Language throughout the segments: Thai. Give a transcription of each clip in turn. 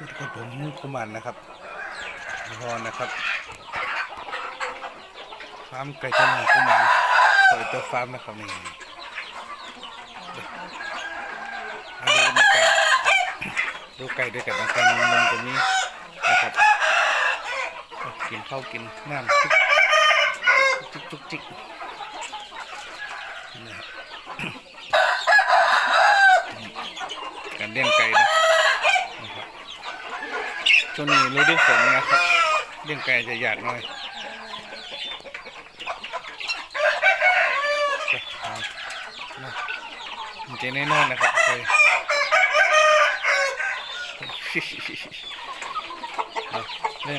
วัสดีครับผมคุมันนะครับพรนะครับฟาร์มไก่ชนของคุมันสวยตัวฟาร์มนะครับนี่มาดูบรรยากาศดูไก่ด้วยกันนะครับมุมตรงนี้นะครับกินข้าวกินน้ำจุกจุกจุกจิกนี่ครับการเลี้ยงไก่นะนะครับ ช่วงนี้ฤดูฝนนะครับเลี้ยงไก่จะยากหน่อยเอานะมันจะแน่นอนนะครับเอาเรื่อ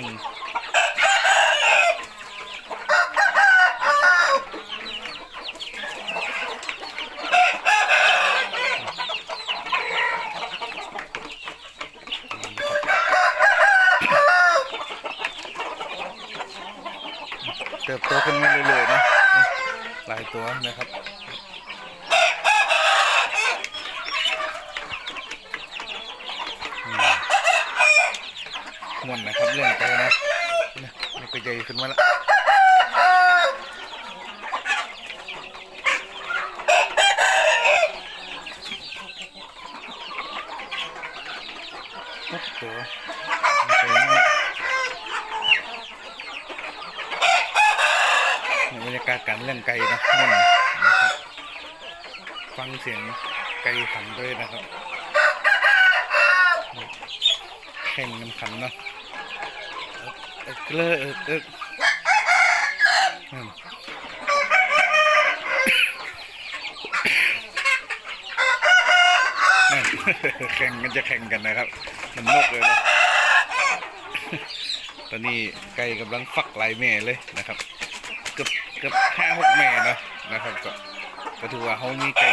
เติบโตขึ้นมาเรื่อยๆนะหลายตัวนะครับม่วนนะครับเรื่องไก่นะนี่ก็ใหญ่ขึ้นมาแล้วทุกตัวมีไก่มาก บรร ยากาศการเล่นไก่นะม่วนนะครับฟังเสียงไก่ขันด้วยนะครับแข่งน้ำขันเนาะเอกเลือเอกเอิกนั่นนั่นแข่งกันจะแข่งกันนะครับ มันนกเลยนะตอนนี้ไก่กำลังฟักลายแม่เลยนะครับ เกือบเกือบห้าหกแม่เนาะนะครับก็ก็ถือว่าเขามีไก่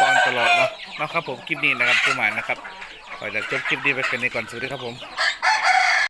ป้อนตลอดเนาะนะครับผมคลิปนี้นะครับผู้หมานนะครับขอจะจบคลิปนี้ไปกันในก่อนสวัสดีครับผม